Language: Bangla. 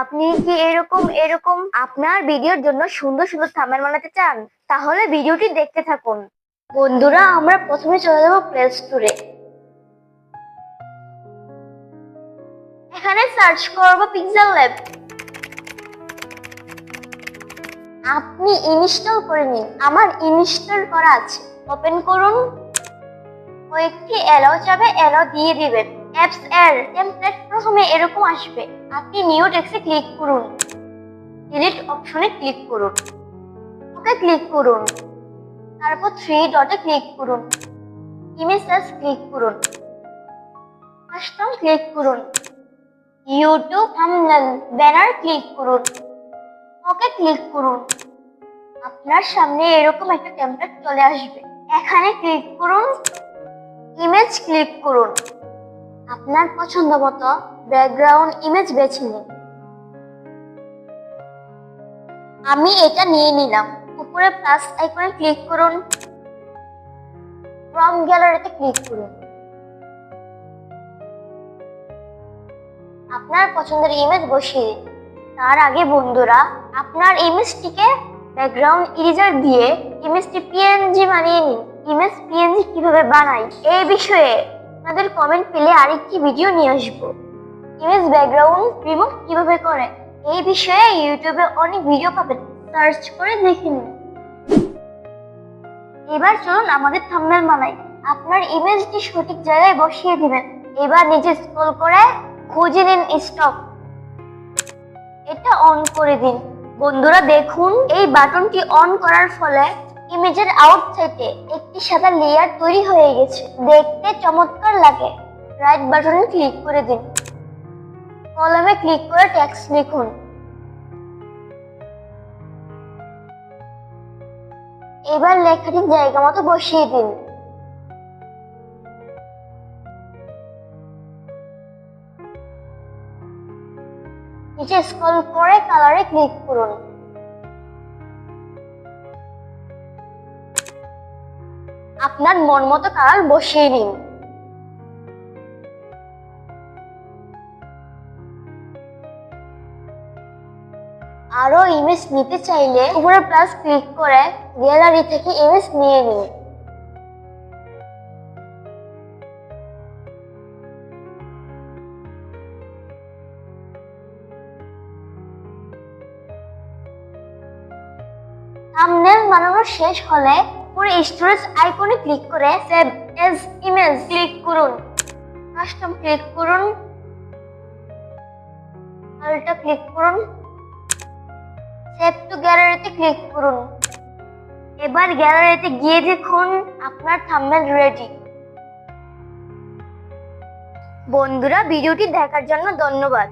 আপনি কি এরকম এরকম আপনার ভিডিওর জন্য সুন্দর সুন্দর থাম্বনেল বানাতে চান? তাহলে ভিডিওটি দেখতে থাকুন। বন্ধুরা, আমরা প্রথমে চলে যাব প্লে স্টোরে এখানে সার্চ করব পিক্সেল ল্যাব আপনি ইনস্টল করে নিন। আমার ইনস্টল করা আছে। ওপেন করুন। কয়েকটি এলাও চাবে এলাও দিয়ে দিবেন। অ্যাপস এর টেমপ্লেট প্রথমে এরকম আসবে আপনি নিউ টেক্সটে ক্লিক করুন ডিলিট অপশনে ক্লিক করুন ওকে ক্লিক করুন তারপর থ্রি ডটে ক্লিক করুন ইমেজেস ক্লিক করুন কাস্টম ক্লিক করুন ইউটিউব থাম্বনেল ব্যানার ক্লিক করুন ওকে ক্লিক করুন আপনার সামনে এরকম একটা টেমপ্লেট চলে আসবে এখানে ক্লিক করুন ইমেজ ক্লিক করুন আপনার পছন্দ মতো ব্যাকগ্রাউন্ড ইমেজ বেছে নিন। আমি এটা নিয়ে নিলাম। উপরে প্লাস আইকনে ক্লিক করুন। ফ্রম গ্যালারিতে ক্লিক করুন। আপনার পছন্দের ইমেজ বসিয়ে তার আগে বন্ধুরা, আপনার ইমেজটিকে ব্যাকগ্রাউন্ড ইরেজার দিয়ে ইমেজটি পিএনজি বানিয়ে নিন। ইমেজ পিএনজি কীভাবে বানাই? এই বিষয়ে আপনাদের কমেন্ট পেলে আরেকটি ভিডিও নিয়ে আসব। ইমেজ ব্যাকগ্রাউন্ড রিমুভ কীভাবে করে? এই বিষয়ে ইউটিউবে অনেক ভিডিও পাবেন। সার্চ করে দেখে নিন। এবার চলুন আমাদের থাম্বনেল বানাই। আপনার ইমেজটি সঠিক জায়গায় বসিয়ে দিবেন। এবার নিচে স্ক্রল করে খুঁজে নিন স্টপ এটা অন করে দিন। বন্ধুরা দেখুন, এই বাটনটি অন করার ফলে ইমেজের আউটসাইডে একটি সাদা লেয়ার তৈরি হয়ে গেছে। দেখতে চমৎকার লাগে। রাইট বাটনে ক্লিক করে দিন। কলমে ক্লিক করে টেক্সট লিখুন। এবার লেখাটি জায়গা মতো বসিয়ে দিন। নিচে স্ক্রল করে কালারে ক্লিক করুন। আপনার মন মতো কালার বসিয়ে নিন। আরও ইমেজ নিতে চাইলে উপরে প্লাস ক্লিক করে গ্যালারি থেকে ইমেজ নিয়ে নিন। থাম্বনেল বানানো শেষ হলে উপরে স্টোরেজ আইকনে ক্লিক করে সেভ এজ ইমেজ ক্লিক করুন। কাস্টম ক্লিক করুন। আলটা ক্লিক করুন। সেভ টু গ্যালারিতে ক্লিক করুন। এবার গ্যালারিতে গিয়ে দেখুন আপনার থাম্বনেল রেডি বন্ধুরা ভিডিওটি দেখার জন্য ধন্যবাদ।